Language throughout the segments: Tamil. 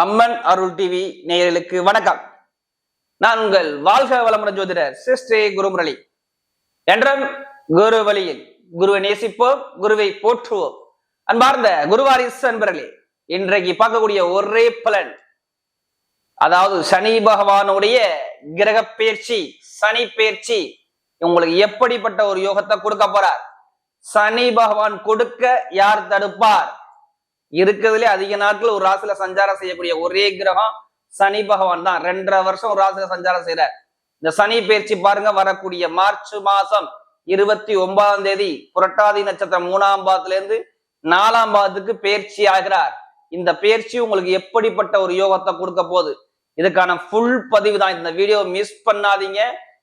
அம்மன் அருள் டிவி நேயர்களுக்கு வணக்கம். நான் உங்கள் வாழ்க வளமுடன் ஜோதிடர் சிஸ்ரீ குருமுரளி. என்றும் குரு வழியில் குருவை நேசிப்போம் குருவை போற்றுவோம். அன்பார்ந்த குருவாரிஸ் அன்பர்களே இன்றைக்கு பார்க்கக்கூடிய ஒரே பலன் அதாவது சனி பகவானுடைய கிரக பயிற்சி சனி பயிற்சி. உங்களுக்கு எப்படிப்பட்ட ஒரு யோகத்தை கொடுக்க போறார்? சனி பகவான் கொடுக்க யார் தடுப்பார்? இருக்கிறதுலே அதிக நாட்கள் ஒரு ராசியில சஞ்சாரம் செய்யக்கூடிய ஒரே கிரகம் சனி பகவான் தான். ரெண்டரை வருஷம் ஒரு ராசியில சஞ்சாரம் செய்யறார் இந்த சனி பயிற்சி பாருங்க வரக்கூடிய மார்ச் மாசம் இருபத்தி ஒன்பதாம் தேதி புரட்டாதி நட்சத்திரம் மூணாம் பாதத்துல இருந்து நாலாம் பாதத்துக்கு பயிற்சி ஆகிறார். இந்த பயிற்சி உங்களுக்கு எப்படிப்பட்ட ஒரு யோகத்தை கொடுக்க போகுது? இதுக்கான ஃபுல் பதிவு தான். இந்த வீடியோ மிஸ் பண்ணாதீங்க.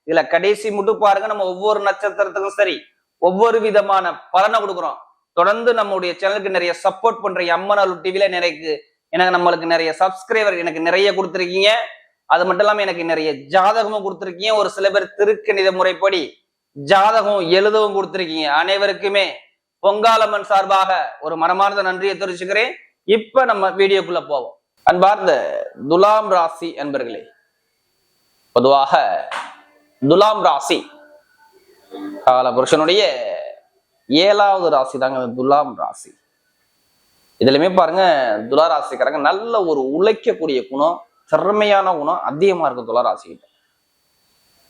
இதுல கடைசி மட்டும் பாருங்க. நம்ம ஒவ்வொரு நட்சத்திரத்துக்கும் சரி ஒவ்வொரு விதமான பலனை கொடுக்குறோம். தொடர்ந்து நம்முடைய சேனலுக்கு நிறைய சப்போர்ட் பண்ற அம்மன் டிவில நிறைய எனக்கு நம்மளுக்கு நிறைய சப்ஸ்கிரைபர் எனக்கு நிறைய கொடுத்துருக்கீங்க. அது மட்டும் இல்லாம எனக்கு நிறைய ஜாதகமும் கொடுத்துருக்கீங்க. ஒரு சில பேர் திருக்கணித முறைப்படி ஜாதகம் எழுதவும் கொடுத்துருக்கீங்க. அனைவருக்குமே பொங்காலம்மன் சார்பாக ஒரு மனமார்ந்த நன்றியை தெரிவிச்சுக்கிறேன். இப்ப நம்ம வீடியோக்குள்ள போவோம். அன்பார்ந்த துலாம் ராசி அன்பர்களே பொதுவாக துலாம் ராசி கால புருஷனுடைய ஏழாவது ராசி தாங்க துலாம் ராசி. இதுலயுமே பாருங்க துலா ராசிக்காரங்க நல்ல ஒரு உழைக்கக்கூடிய குணம் திறமையான குணம் அதிகமா இருக்கு துலா ராசி கிட்ட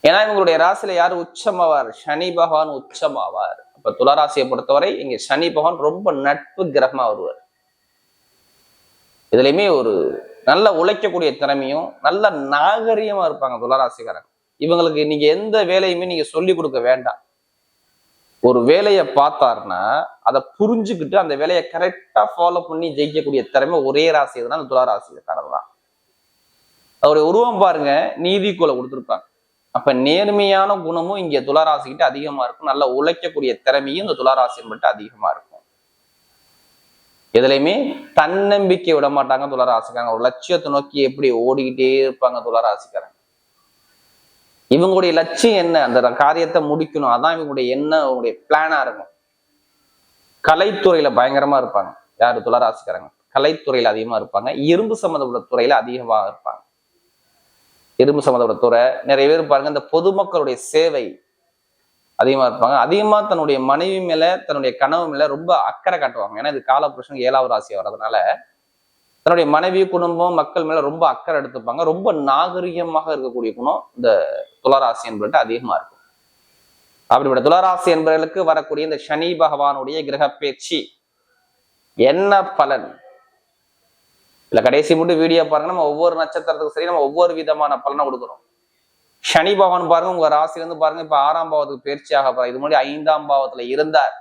ஏன்னா இவங்களுடைய ராசியில யார்? உச்சமாவார். சனி பகவான் உச்சமாவார். அப்ப துளாராசியை பொறுத்தவரை இங்க சனி பகவான் ரொம்ப நட்பு கிரகமா வருவார். இதுலயுமே ஒரு நல்ல உழைக்கக்கூடிய திறமையும் நல்ல நாகரிகமா இருப்பாங்க துளாராசிக்காரங்க இவங்களுக்கு நீங்க எந்த வேலையுமே நீங்க சொல்லி கொடுக்க வேண்டாம். ஒரு வேலையை பார்த்தாருன்னா அதை புரிஞ்சுக்கிட்டு அந்த வேலையை கரெக்டா ஃபாலோ பண்ணி ஜெயிக்கக்கூடிய திறமை ஒரே ராசி எதுனா அந்த ராசிக்காரர் தான். அவருடைய உருவம் பாருங்க நீதிக்குள்ள கொடுத்துருப்பாங்க. அப்ப நேர்மையான குணமும் இங்க துளாராசிக்கிட்ட அதிகமா இருக்கும். நல்ல உழைக்கக்கூடிய திறமையும் இந்த துளாராசி மட்டும் அதிகமா இருக்கும். எதுலையுமே தன்னம்பிக்கை விட மாட்டாங்க துளராசிக்காரங்க ஒரு லட்சியத்தை நோக்கி எப்படி ஓடிக்கிட்டே இருப்பாங்க துளராசிக்காரங்க இவங்களுடைய லட்சியம் என்ன? அந்த காரியத்தை முடிக்கணும். அதான் இவங்களுடைய என்ன அவங்களுடைய பிளானா இருக்கும். கலைத்துறையில பயங்கரமா இருப்பாங்க. யார்? துளராசிக்காரங்க. கலைத்துறையில அதிகமா இருப்பாங்க. இரும்பு சம்மந்தப்பட்ட துறையில அதிகமா இருப்பாங்க. இரும்பு சம்மந்தப்பட்ட துறை நிறைய பேர் பாருங்க இந்த பொதுமக்களுடைய சேவை அதிகமா இருப்பாங்க. அதிகமா தன்னுடைய மனைவி மேல தன்னுடைய கனவு மேல ரொம்ப அக்கறை காட்டுவாங்க. ஏன்னா இது காலபுருஷன் ஏழாவது ராசியா வர்றதுனால தன்னுடைய மனைவி குடும்பம் மக்கள் மேல ரொம்ப அக்கறை எடுத்துப்பாங்க. ரொம்ப நாகரிகமாக இருக்கக்கூடிய குணம் இந்த துளராசி என்பது அதிகமா இருக்கும். அப்படிப்பட்ட துளராசி என்பவர்களுக்கு வரக்கூடிய இந்த சனி பகவானுடைய கிரக பேச்சு என்ன பலன்? இல்ல கடைசி மட்டும் வீடியோ பாருங்க. நம்ம ஒவ்வொரு நட்சத்திரத்துக்கும் சரி நம்ம ஒவ்வொரு விதமான பலனை கொடுக்குறோம். சனி பகவான் பாருங்க உங்க ராசில இருந்து பாருங்க இப்ப ஆறாம் பாவத்துக்கு பயிற்சியாக போறார். இது முன்னாடி ஐந்தாம் பாவத்துல இருந்தார்.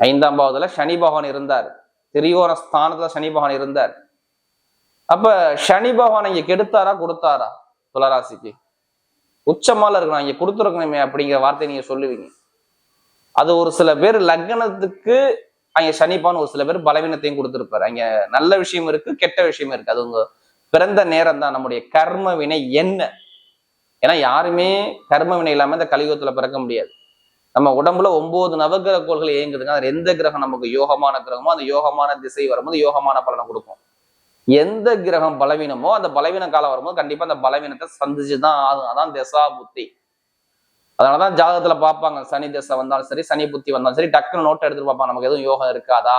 ஐந்தாம் பாவத்துல சனி பகவான் இருந்தார். திரியோர ஸ்தானத்துல சனி பகவான் இருந்தார். அப்ப சனி பகவான் இங்க கெடுத்தாரா கொடுத்தாரா துளராசிக்கு? உச்சமால இருக்கணும். இங்க கொடுத்துருக்கணுமே அப்படிங்கிற வார்த்தை நீங்க சொல்லுவீங்க. அது ஒரு சில பேர் லக்னத்துக்கு அங்க சனிப்பான் ஒரு சில பேர் பலவீனத்தையும் கொடுத்துருப்பாரு. அங்க நல்ல விஷயம் இருக்கு கெட்ட விஷயம் இருக்கு. அது உங்க பிறந்த நேரம் தான் நம்முடைய கர்ம வினை என்ன? ஏன்னா யாருமே கர்ம வினை இல்லாம இந்த கலியுகத்துல பிறக்க முடியாது. நம்ம உடம்புல ஒன்பது நவகிரக கோள்கள் இயங்குதுங்க. அதில் எந்த கிரகம் நமக்கு யோகமான கிரகமோ அந்த யோகமான திசை வரும்போது யோகமான பலனை கொடுக்கும். எந்த கிரகம் பலவீனமோ அந்த பலவீன காலம் வரும்போது கண்டிப்பா அந்த பலவீனத்தை சந்திச்சு தான் ஆகும். அதான் திசா புத்தி. அதனாலதான் ஜாதகத்துல பார்ப்பாங்க. சனி திசை வந்தாலும் சரி சனி புத்தி வந்தாலும் சரி டக்குன்னு நோட்டை எடுத்துட்டு பார்ப்பாங்க. நமக்கு எதுவும் யோகம் இருக்காதா?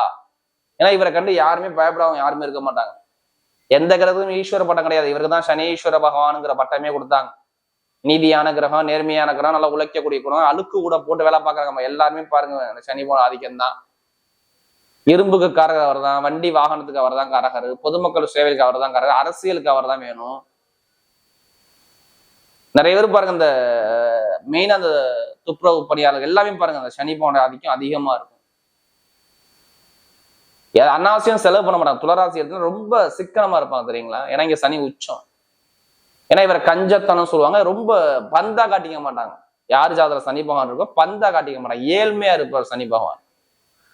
ஏன்னா இவரை கண்டு யாருமே பயப்படாம யாருமே இருக்க மாட்டாங்க. எந்த கிரகத்துக்கும் ஈஸ்வர பட்டம் கிடையாது. இவருக்கு தான் சனீஸ்வர பகவானுங்கிற பட்டமே கொடுத்தாங்க. நீதியான கிரகம் நேர்மையான கிரகம் நல்லா உழைக்கக்கூடிய குணம் அழுக்கு கூட போட்டு வேலை பார்க்கறாங்க நம்ம எல்லாருமே பாருங்க சனி போன ஆதிக்கம் தான். இரும்புக்கு காரகர் அவர் தான் வண்டி வாகனத்துக்கு அவர் தான் காரகர் பொதுமக்கள் சேவைக்கு அவர் தான் காரகர் அரசியலுக்கு அவர் தான் வேணும். நிறைய பேர் பாருங்க இந்த மெயின் அந்த துப்புரவு பணியாளர்கள் எல்லாமே பாருங்க அந்த சனி போன ஆதிக்கம் அதிகமா இருக்கும். அனாவசியம் செலவு பண்ண மாட்டாங்க. துளராசி எடுத்து ரொம்ப சிக்கனமா இருப்பாங்க தெரியுங்களா? ஏன்னா இங்க சனி உச்சம். ஏன்னா இவர் கஞ்சத்தனம் சொல்லுவாங்க. ரொம்ப பந்தா காட்டிக்க மாட்டாங்க. யார் ஜாதகம் சனி பகவான் இருக்கோ பந்தா காட்டிக்க மாட்டாங்க. ஏழ்மையா இருப்பார் சனி பகவான்.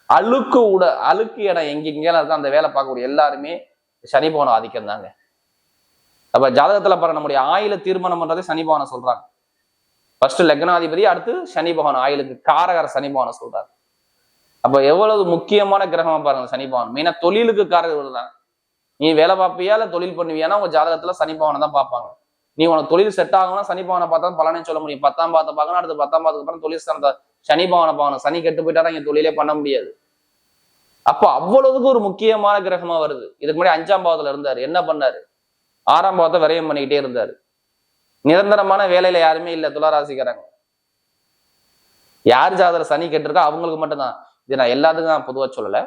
அழுக்கு உட அழுக்கு இடம் எங்க எங்கேயாலும் இருக்கோ? அந்த வேலை பார்க்கக்கூடிய எல்லாருமே சனி பகவான் ஆதிக்கம் தாங்க. அப்ப ஜாதகத்துல பாரு நம்முடைய ஆயில தீர்மானம் பண்றதே சனி பகவானை சொல்றாங்க. ஃபர்ஸ்ட் லக்னாதிபதி அடுத்து சனி பகவான். ஆயிலுக்கு காரகர சனி பகவானை சொல்றாரு. அப்ப எவ்வளவு முக்கியமான கிரகமா பாருங்க சனி பகவான். மெயினா தொழிலுக்கு காரகர் தான் நீ வேலை பார்ப்பியா இல்ல தொழில் பண்ணுவியானா உங்க ஜாதகத்துல சனி பகவானை தான் பார்ப்பாங்க. நீ உனக்கு தொழில் செட் ஆகும்னா சனி பவனை பார்த்தா பலனே சொல்ல முடியும். பத்தாம் பாத்த பார்க்கணும் அடுத்து பத்தாம் பாத்துக்கு அப்புறம் தொழில் ஸ்தானத்தை சனி பவனை பார்க்கணும். சனி கெட்டு போயிட்டாரா இங்க தொழிலே பண்ண முடியாது. அப்போ அவ்வளவுக்கு ஒரு முக்கியமான கிரகமா வருது. இதுக்கு முன்னாடி அஞ்சாம் பாவத்துல இருந்தாரு. என்ன பண்ணாரு? ஆறாம் பாவத்தை விரயம் பண்ணிக்கிட்டே இருந்தாரு. நிரந்தரமான வேலையில யாருமே இல்லை துளாராசிக்காரங்க. யார் ஜாதகத்துல சனி கெட்டிருக்கா அவங்களுக்கு மட்டும்தான். இது நான் எல்லாத்துக்கும் நான் பொதுவாக சொல்லலை.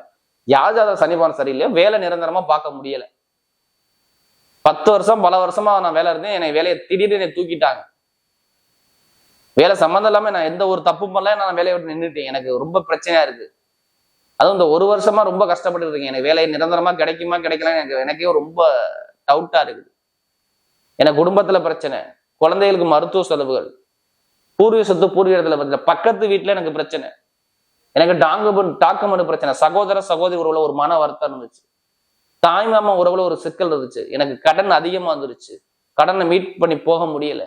யார் ஜாதகம் சனி பவன் சரியில்லையோ வேலை நிரந்தரமா பார்க்க முடியலை. பத்து வருஷம் பல வருஷமா நான் வேலை இருந்தேன். என்னை வேலையை திடீர்னு என்னை தூக்கிட்டாங்க. வேலை சம்மந்தம் இல்லாம நான் எந்த ஒரு தப்பும் பண்ணல. நான் வேலையை விட்டு நின்றுட்டேன். எனக்கு ரொம்ப பிரச்சனையா இருக்கு. அதுவும் இந்த ஒரு வருஷமா ரொம்ப கஷ்டப்பட்டு இருக்கேன். எனக்கு வேலை நிரந்தரமா கிடைக்குமா கிடைக்கல எனக்கு எனக்கே ரொம்ப டவுட்டா இருக்குது. எனக்கு குடும்பத்துல பிரச்சனை குழந்தைகளுக்கு மருத்துவ செலவுகள் பூர்வீக சொத்து பூர்வீகத்துல பிரச்சனை பக்கத்து வீட்டுல எனக்கு பிரச்சனை. எனக்கு டாங்கு டாக்குமெண்ட் பிரச்சனை. சகோதர சகோதரி உறவுல ஒரு மன வருத்தம் இருந்துச்சு. தாய் மாமா உறவுல ஒரு சிக்கல் இருந்துச்சு. எனக்கு கடன் அதிகமா வந்துருச்சு கடனை மீட் பண்ணி போக முடியல.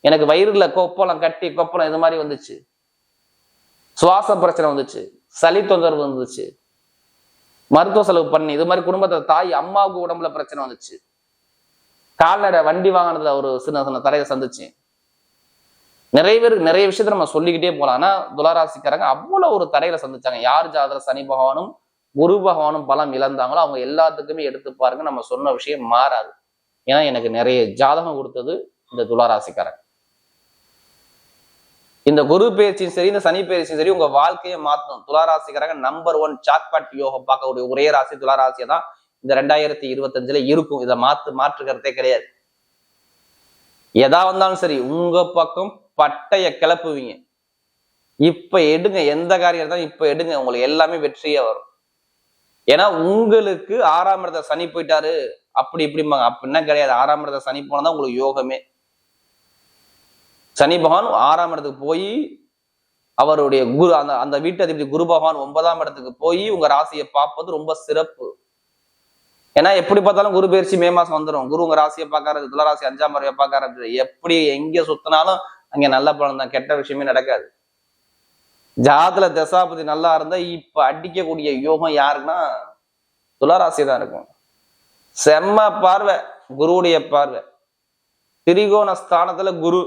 எனக்கு வயிறுல கொப்பளம் கட்டி கொப்பளம் இது மாதிரி வந்துச்சு. சுவாச பிரச்சனை வந்துச்சு. சளி தொந்தரவு வந்துச்சு மருத்துவ செலவு பண்ணி இது மாதிரி குடும்பத்தில் தாய் அம்மாவுக்கு உடம்புல பிரச்சனை வந்துச்சு. கால்நடை வண்டி வாங்கினதுல ஒரு சின்ன சின்ன தடையை சந்திச்சேன் நிறைய பேர் நிறைய விஷயத்த நம்ம சொல்லிக்கிட்டே போகலாம் ஆனால் துளராசிக்காரங்க அவ்வளோ ஒரு தடையில சந்திச்சாங்க. யார் ஜாதக சனி பகவானும் குரு பகவானும் பலம் இழந்தாங்களோ அவங்க எல்லாத்துக்குமே எடுத்து பாருங்க நம்ம சொன்ன விஷயம் மாறாது. ஏன்னா எனக்கு நிறைய ஜாதகம் கொடுத்தது இந்த துளாராசிக்காரன் இந்த குரு பயிற்சியும் சரி இந்த சனி பயிற்சியும் சரி உங்க வாழ்க்கையை மாத்தணும். துளாராசிக்காரங்க நம்பர் ஒன் சாக்பாட் யோகம் பார்க்கக்கூடிய ஒரே ராசி துளாராசியை தான் இந்த ரெண்டாயிரத்தி இருபத்தஞ்சுல இருக்கும். இதை மாத்து மாற்றுக்கிறதே கிடையாது. எதா வந்தாலும் சரி உங்க பக்கம் பட்டைய கிளப்புவீங்க. இப்ப எடுங்க எந்த காரியம் இருந்தாலும் இப்ப எடுங்க. உங்களுக்கு எல்லாமே வெற்றியே வரும். ஏன்னா உங்களுக்கு ஆறாம் இடத்த சனி போயிட்டாரு. அப்படி இப்படிம்பாங்க. அப்படின்னா கிடையாது. ஆறாம் இடத்த சனி போனதான் உங்களுக்கு யோகமே. சனி பகவான் ஆறாம் இடத்துக்கு போய் அவருடைய குரு அந்த அந்த வீட்டு அதிபதி குரு பகவான் ஒன்பதாம் இடத்துக்கு போய் உங்க ராசியை பார்ப்பது ரொம்ப சிறப்பு. ஏன்னா எப்படி பார்த்தாலும் குரு பயிற்சி மே மாசம் வந்துடும் குரு உங்க ராசியை பார்க்கறது துளராசி அஞ்சாம் முறையை பார்க்கறது எப்படி எங்க சுத்தினாலும் அங்க நல்ல பலன் தான். கெட்ட விஷயமே நடக்காது. ஜாதல தசாபதி நல்லா இருந்தா இப்ப அடிக்கக்கூடிய யோகம் யாருன்னா துளாராசி தான் இருக்கும். செம்ம பார்வை குருவுடைய பார்வை. திரிகோண ஸ்தானத்துல குரு.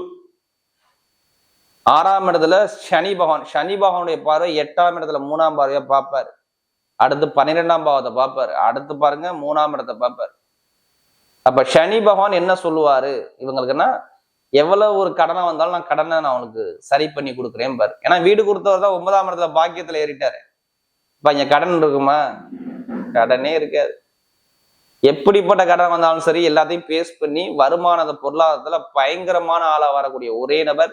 ஆறாம் இடத்துல சனி பகவான். சனி பகவானுடைய பார்வை எட்டாம் இடத்துல மூணாம் பார்வையை பார்ப்பாரு. அடுத்து பன்னிரெண்டாம் பாவத்தை பார்ப்பாரு. அடுத்து பாருங்க மூணாம் இடத்தை பார்ப்பாரு. அப்ப சனி பகவான் என்ன சொல்லுவாரு? இவங்களுக்குன்னா எவ்வளவு ஒரு கடனை வந்தாலும் நான் கடனை நான் அவனுக்கு சரி பண்ணி கொடுக்குறேன் பாரு. ஏன்னா வீடு கொடுத்தவர் தான் ஒன்பதாம் இடத்துல பாக்கியத்துல ஏறிட்டாரு. இப்போ இங்கே கடன் இருக்குமா? கடனே இருக்காது. எப்படிப்பட்ட கடன் வந்தாலும் சரி எல்லாத்தையும் பேஸ் பண்ணி வருமானத பொருளாதாரத்துல பயங்கரமான ஆளா வரக்கூடிய ஒரே நபர்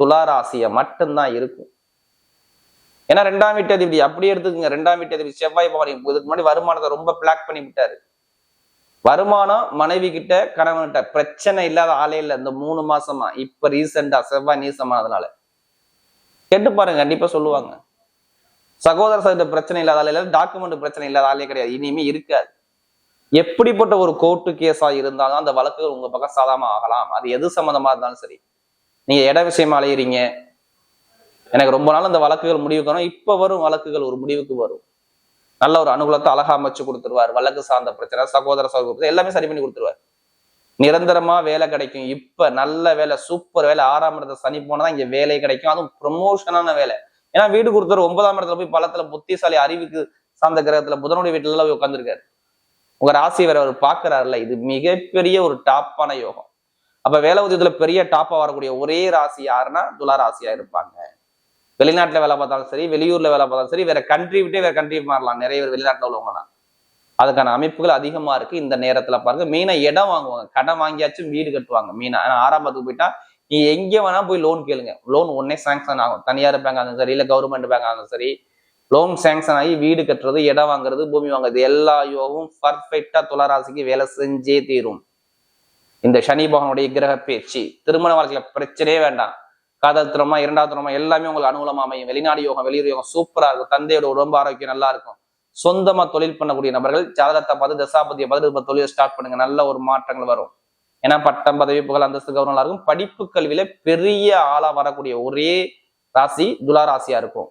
துளாராசியை மட்டும்தான் இருக்கும். ஏன்னா ரெண்டாம் வீட்டு அதிபதி அப்படியே எடுத்துக்கோங்க. ரெண்டாம் வீட்டு அதிபதி செவ்வாய் பவானி இதுக்கு முன்னாடி வருமானத்தை ரொம்ப பிளாக் பண்ணி விட்டாரு. வருமானம் மனைவி கிட்ட கணவன்கிட்ட பிரச்சனை இல்லாத ஆளே இல்லை. இந்த மூணு மாசமா. இப்ப ரீசெண்டா செவ்வாய் நீசமானதுனால கேட்டு பாருங்க. கண்டிப்பா சொல்லுவாங்க. சகோதர சகோதர பிரச்சனை இல்லாத ஆளே இல்லை. டாக்குமெண்ட் பிரச்சனை இல்லாத ஆளே கிடையாது. இனிமே இருக்காது. எப்படிப்பட்ட ஒரு கோர்ட்டு கேஸா இருந்தாலும் அந்த வழக்குகள் உங்க பக்கம் சாதாம ஆகலாம். அது எது சம்மந்தமா இருந்தாலும் சரி. நீங்க இட விஷயமா அலையிறீங்க. எனக்கு ரொம்ப நாள் அந்த வழக்குகள் முடிவுக்கு வரும். இப்ப வரும் வழக்குகள் ஒரு முடிவுக்கு வரும். நல்ல ஒரு அனுகூலத்தை அழகா அமைச்சு கொடுத்துருவார். வழக்கு சார்ந்த பிரச்சனை சகோதர சகோதர எல்லாமே சரி பண்ணி கொடுத்துருவார். நிரந்தரமா வேலை கிடைக்கும். இப்ப நல்ல வேலை சூப்பர் வேலை. ஆறாம் இடத்துல சனி போனதான் இங்க வேலை கிடைக்கும். அதுவும் ப்ரமோஷனான வேலை. ஏன்னா வீடு கொடுத்தவர் ஒன்பதாம் இடத்துல போய் பழத்துல புத்திசாலி அறிவுக்கு சார்ந்த கிரகத்துல புதனுடைய வீட்டுல எல்லாம் போய் உட்காந்துருக்காரு உங்க ராசி வேற அவர் பாக்குறாருல்ல இது மிகப்பெரிய ஒரு டாப்பான யோகம். அப்ப வேலை உதயத்துல பெரிய டாப்பா வரக்கூடிய ஒரே ராசி யாருன்னா துலா ராசியா இருப்பாங்க. வெளிநாட்டில் வேலை பார்த்தாலும் சரி வெளியூரில் வேலை பார்த்தாலும் சரி வேற கண்ட்ரி விட்டே வேற கண்ட்ரி மாறலாம். நிறைய பேர் வெளிநாட்டில் உள்ளவங்க அதுக்கான அமைப்புகள் அதிகமாக இருக்கு இந்த நேரத்தில் பாருங்க. மீனை இடம் வாங்குவாங்க. கடன் வாங்கியாச்சும் வீடு கட்டுவாங்க மீனா ஏன்னா ஆரம்பத்துக்கு போயிட்டா நீ எங்கே வேணா போய் லோன் கேளுங்க. லோன் உடனே சாங்ஷன் ஆகும். தனியார் பேங்க் ஆகும் சரி இல்லை கவர்மெண்ட் பேங்க் ஆகும் சரி லோன் சாங்ஷன் ஆகி வீடு கட்டுறது இடம் வாங்குறது பூமி வாங்குறது எல்லா யோகமும் பர்ஃபெக்டா துளராசிக்கு வேலை செஞ்சே தீரும். இந்த சனி பகவனுடைய கிரக பேச்சு. திருமண வாழ்க்கையில பிரச்சனையே வேண்டாம். காதல் திறமா இரண்டாவது திறமா எல்லாமே உங்களுக்கு அனுகூலமா அமையும். வெளிநாடு யோகம் வெளியூர் யோகம் சூப்பரா இருக்கும். தந்தையோட உடம்பு ஆரோக்கியம் நல்லா இருக்கும். சொந்தமா தொழில் பண்ணக்கூடிய நபர்கள் ஜாதகத்தை பார்த்து தசாபதியை பார்த்து இப்ப ஸ்டார்ட் பண்ணுங்க. நல்ல ஒரு மாற்றங்கள் வரும். ஏன்னா பட்டம் பதவி புகழ் அந்தஸ்து கௌரவம் இருக்கும். படிப்பு கல்வியில பெரிய ஆளா வரக்கூடிய ஒரே ராசி துலா ராசியா இருக்கும்.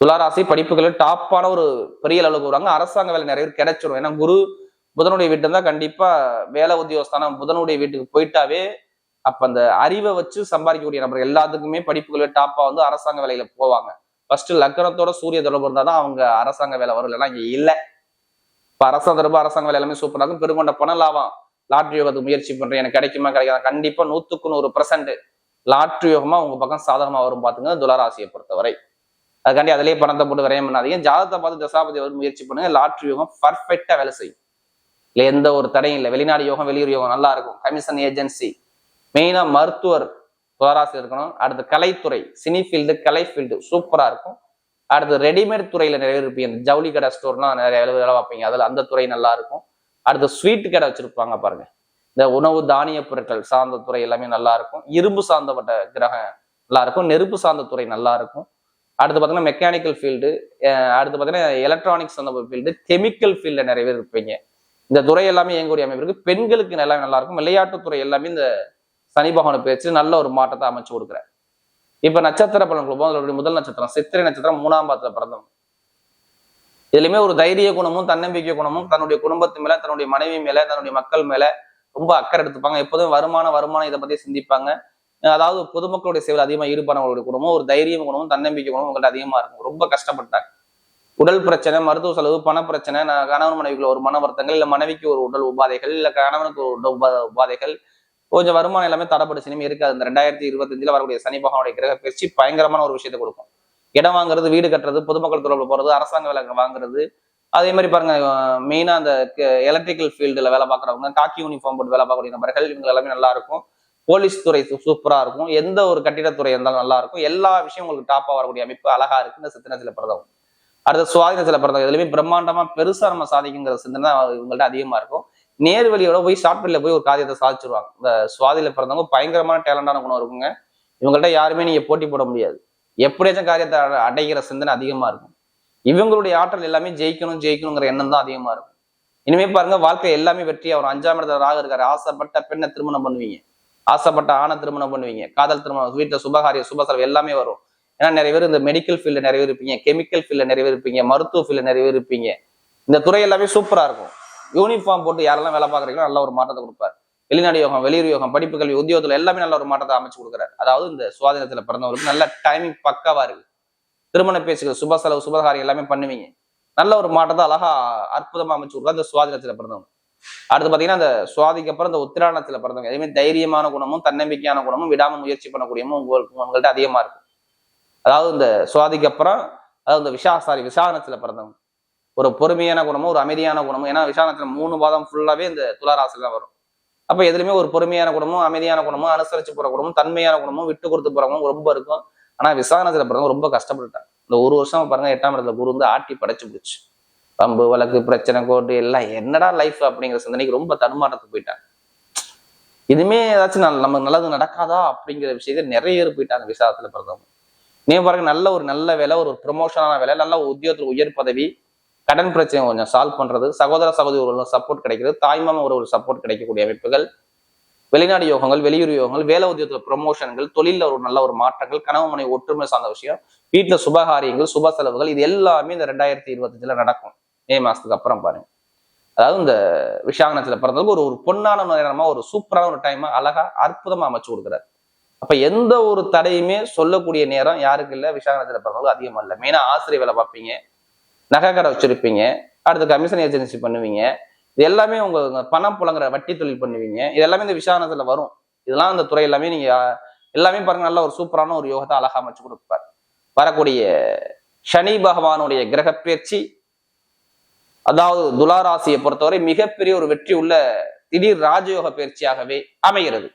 துளாராசி படிப்புகளில் டாப்பான ஒரு பெரிய அளவுக்கு வருவாங்க. அரசாங்க வேலை நிறைய பேர் கிடைச்சிடும் ஏன்னா குரு புதனுடைய வீட்டு தான் கண்டிப்பா வேலை உத்தியோகஸ்தானம் புதனுடைய வீட்டுக்கு போயிட்டாவே அப்ப அந்த அறிவை வச்சு சம்பாதிக்கக்கூடிய நபர்கள் எல்லாத்துக்குமே படிப்புகளில் டாப்பா வந்து அரசாங்க வேலையில போவாங்க. ஃபர்ஸ்ட் லக்கணத்தோட சூரிய தொடர்பு இருந்தா தான் அவங்க அரசாங்க வேலை வரும் இல்லைன்னா இங்க இல்லை. இப்போ அரசாங்க தொடர்பு அரசாங்க வேலை எல்லாமே சூப்பராக இருக்கும் பெருங்கொண்ட பண லாபம். லாட்ரி யோகத்துக்கு முயற்சி பண்றேன். எனக்கு கிடைக்குமா கிடைக்காது? கண்டிப்பா நூத்துக்கு நூறு பர்சன்ட் லாட்ரி யோகமா உங்க பக்கம் சாதகமா வரும் பாத்துங்க துளராசியை பொறுத்தவரை. அதுக்காண்டி அதிலேயே பணத்தை போட்டு விரயம் பண்ணாதீங்க. ஜாதகத்தை பார்த்து தசாபதி வரும் முயற்சி பண்ணுங்க. லாட்ரி யோகம் பர்ஃபெக்டா வேலை செய்யும். இல்லை எந்த ஒரு தடையும் இல்லை. வெளிநாடு யோகம் வெளியூர் யோகம் நல்லா இருக்கும். கமிஷன் ஏஜென்சி மெயினாக மருத்துவர் துளராசி இருக்கணும். அடுத்து கலைத்துறை சினி ஃபீல்டு கலை ஃபீல்டு சூப்பராக இருக்கும். அடுத்து ரெடிமேட் துறையில் நிறைய பேர் இருப்பீங்க. இந்த ஜவுளி கடை ஸ்டோர்லாம் நிறைய வேலை வேலை பார்ப்பீங்க. அதில் அந்த துறை நல்லா இருக்கும். அடுத்து ஸ்வீட் கடை வச்சுருப்பாங்க பாருங்க. இந்த உணவு தானிய பொருட்கள் சார்ந்த துறை எல்லாமே நல்லா இருக்கும். இரும்பு சார்ந்தப்பட்ட கிரகம் நல்லா இருக்கும். நெருப்பு சார்ந்த துறை நல்லா இருக்கும். அடுத்து பார்த்தீங்கன்னா மெக்கானிக்கல் ஃபீல்டு அடுத்து பார்த்தீங்கன்னா எலக்ட்ரானிக்ஸ் சார்ந்த ஃபீல்டு கெமிக்கல் ஃபீல்டில் நிறைய பேர் இருப்பீங்க. இந்த துறை எல்லாமே இயங்கக்கூடிய அமைப்பு இருக்கு. பெண்களுக்கு எல்லாமே நல்லா இருக்கும். விளையாட்டுத்துறை எல்லாமே இந்த சனி பகவானை பேச்சு நல்ல ஒரு மாற்றத்தை அமைச்சு கொடுக்குறாரு. இப்ப நட்சத்திர பலன்கள் போது அதோட முதல் நட்சத்திரம் சித்திரை நட்சத்திரம் மூணாம் பாதத்துல பிறந்தவங்க. இதுலயுமே ஒரு தைரிய குணமும் தன்னம்பிக்கை குணமும் தன்னுடைய குடும்பத்து மேல தன்னுடைய மனைவி மேல தன்னுடைய மக்கள் மேல ரொம்ப அக்கறை எடுத்துப்பாங்க. எப்போதும் வருமான வருமானம் இதை பத்தி சிந்திப்பாங்க. அதாவது பொதுமக்களுடைய சேவையில் அதிகமா ஈடுபடவங்களுடைய குணமும் ஒரு தைரியம் குணமும் தன்னம்பிக்கை குணமும் உங்கள்ட்ட அதிகமா இருக்கும். ரொம்ப கஷ்டப்பட்டாங்க. உடல் பிரச்சனை மருத்துவ செலவு பண பிரச்சனை கணவன் மனைவிக்குள்ள ஒரு மன வருத்தங்கள் இல்ல மனைவிக்கு ஒரு உடல் உபாதைகள் இல்ல கணவனுக்கு ஒரு உடல் உபாதைகள் கொஞ்சம் வருமானம் எல்லாமே தடப்பட்டு சினிமா இருக்காது. இந்த ரெண்டாயிரத்தி இருபத்தஞ்சுல வரக்கூடிய சனி பகவானுடைய கிரக பயிற்சி பயங்கரமான ஒரு விஷயத்தை கொடுக்கும். இடம் வாங்குறது வீடு கட்டுறது பொதுமக்கள் தொடர்பு போறது அரசாங்க வேலை வாங்குறது. அதே மாதிரி பாருங்க மெயினா அந்த எலக்ட்ரிக்கல் ஃபீல்டுல வேலை பார்க்குறவங்க காக்கி யூனிஃபார்ம் போட்டு வேலை பார்க்கக்கூடிய நபர்கள் இவங்க எல்லாமே நல்லா இருக்கும். போலீஸ் துறை சூப்பரா இருக்கும். எந்த ஒரு கட்டிடத்துறை இருந்தாலும் நல்லா இருக்கும். எல்லா விஷயம் உங்களுக்கு டாப்பா வரக்கூடிய அமைப்பு அழகா இருக்கு இந்த சித்தனத்தில் பிறந்தவங்க. அடுத்த சுவாதினத்துல பிறந்தவங்க. எதுலையுமே பிரம்மாண்டமா பெருசா நம்ம சாதிக்குங்கிற சிந்தனை இவங்கள்ட்ட அதிகமா இருக்கும். நேர் வழியோட போய் சாஃப்ட்வேர்ல போய் ஒரு காரியத்தை சாதிச்சிருவாங்க. இந்த சுவாதியில பிறந்தவங்க பயங்கரமான டேலண்டான குணம் இருக்குங்க. இவங்கள்ட்ட யாருமே நீங்க போட்டி போட முடியாது. எப்படியாச்சும் காரியத்தை அடைகிற சிந்தனை அதிகமா இருக்கும். இவங்களுடைய ஆற்றல் எல்லாமே ஜெயிக்கணும் ஜெயிக்கணுங்கிற எண்ணம் தான் அதிகமா இருக்கும். இனிமே பாருங்க வாழ்க்கை எல்லாமே வெற்றியா வரும் அஞ்சாம் இடத்துல ராக இருக்காரு. ஆசைப்பட்ட பெண்ணை திருமணம் பண்ணுவீங்க. ஆசைப்பட்ட ஆணை திருமணம் பண்ணுவீங்க. காதல் திருமணம் வீட்டுல சுபகாரிய சுபசலம் எல்லாமே வரும். ஏன்னா நிறைய பேர் இந்த மெடிக்கல் ஃபீல்ட்ல நிறைய பேர் இருப்பீங்க. கெமிக்கல் ஃபீல்ட்ல நிறைய பேர் இருப்பீங்க. மருத்துவ ஃபீல்ட்ல நிறைய பேர் இருப்பீங்க. இந்த துறை எல்லாமே சூப்பரா இருக்கும். யூனிஃபார்ம் போட்டு யாரெல்லாம் வேலை பார்க்குறீங்களோ நல்ல ஒரு மாற்றத்தை கொடுப்பாரு. வெளிநாடு யோகம் வெளியூர் யோகம் படிப்பு கல்வி உத்தியோகத்துல எல்லாமே நல்ல ஒரு மாற்றத்தை அமைச்சு கொடுக்குறாரு. அதாவது இந்த சுவாதீனத்துல பிறந்தவருக்கு நல்ல டைமிங் பக்காவாக இருக்கு. திருமண பேச்சுகள் சுப செலவு சுபகாரியம் எல்லாமே பண்ணுவீங்க. நல்ல ஒரு மாற்றத்தை அழகா அற்புதமா அமைச்சு கொடுக்குற அந்த சுவாதீனத்துல பிறந்தவங்க. அடுத்து பாத்தீங்கன்னா அந்த சுவாதிக்கு அப்புறம் இந்த உத்திராணத்தில் பிறந்தவங்க. அதே மாதிரி தைரியமான குணமும் தன்னம்பிக்கையான குணமும் விடாம முயற்சி பண்ணக்கூடியமும் உங்களுக்கு உங்கள்கிட்ட அதிகமா இருக்கும். அதாவது இந்த சுவாதிக்கு அப்புறம் அதாவது இந்த விஷா சாரி விசாகனத்துல பிறந்தவங்க. ஒரு பொறுமையான குணமும் ஒரு அமைதியான குணமும். ஏன்னா விசாரணத்துல மூணு பாதம் ஃபுல்லாவே இந்த துளாராசில தான் வரும். அப்ப எதுலையுமே ஒரு பொறுமையான குணமும் அமைதியான குணமும் அனுசரிச்சு போற குணமும் தன்மையான குணமும் விட்டு கொடுத்து போறவங்க ரொம்ப இருக்கும். ஆனா விசாரணத்துல பிறந்தவங்க ரொம்ப கஷ்டப்பட்டுட்டாங்க. இந்த ஒரு வருஷம் பாருங்க எட்டாம் இடத்துல குரு வந்து ஆட்டி படைச்சு போச்சு. பம்பு வழக்கு பிரச்சனை கோட்டு எல்லாம் என்னடா லைஃப் அப்படிங்கிற சிந்தனைக்கு ரொம்ப தடுமாற்றத்துக்கு போயிட்டாங்க. இனிமே ஏதாச்சும் நல்ல- நமக்கு நல்லது நடக்காதா அப்படிங்கிற விஷயத்தை நிறைய பேர் போயிட்டாங்க விசாரத்துல பிறந்தவங்க. நீ பாருங்க நல்ல ஒரு நல்ல வேலை ஒரு ப்ரொமோஷனான வேலை நல்ல உத்தியோகத்துல உயர் பதவி கடன் பிரச்சனை கொஞ்சம் சால்வ் பண்ணுறது சகோதர சகோதரி ஒரு சப்போர்ட் கிடைக்கிறது தாய்மாமா ஒரு சப்போர்ட் கிடைக்கக்கூடிய அமைப்புகள் வெளிநாடு யோகங்கள் வெளியூர் யோகங்கள் வேலை உத்தியோகத்தில் ப்ரொமோஷன்கள் தொழிலில் ஒரு நல்ல ஒரு மாற்றங்கள் கனவு மனை ஒற்றுமை சார்ந்த விஷயம் வீட்டில் சுபகாரியங்கள் சுப செலவுகள் இது எல்லாமே இந்த ரெண்டாயிரத்தி இருபத்தஞ்சில் நடக்கும். மே மாதத்துக்கு அப்புறம் பாருங்க. அதாவது இந்த விஷாகனத்துல பிறந்தவங்க ஒரு ஒரு பொன்னான நேரமா ஒரு சூப்பரான ஒரு டைமா அழகா அற்புதமா அமைச்சு கொடுக்குறாரு. அப்ப எந்த ஒரு தடையுமே சொல்லக்கூடிய நேரம் யாருக்கு இல்லை? விஷாகனத்துல பிறந்தவங்க அதிகமாக இல்லை. மெயினாக ஆசிரியர் வேலை பார்ப்பீங்க. நகை கடை வச்சிருப்பீங்க. அடுத்து கமிஷன் ஏஜென்சி பண்ணுவீங்க. இது எல்லாமே உங்க பணம் புழங்குற வட்டி தொழில் பண்ணுவீங்க. இது எல்லாமே இந்த விசாரணத்துல வரும். இதெல்லாம் அந்த துறை எல்லாமே நீங்க எல்லாமே பாருங்க நல்ல ஒரு சூப்பரான ஒரு யோகத்தை அழகா அமைச்சு கொடுப்பார். வரக்கூடிய சனி பகவானுடைய கிரக பயிற்சி அதாவது துலாராசியை பொறுத்தவரை மிகப்பெரிய ஒரு வெற்றி உள்ள திடீர் ராஜயோக பயிற்சியாகவே அமைகிறது.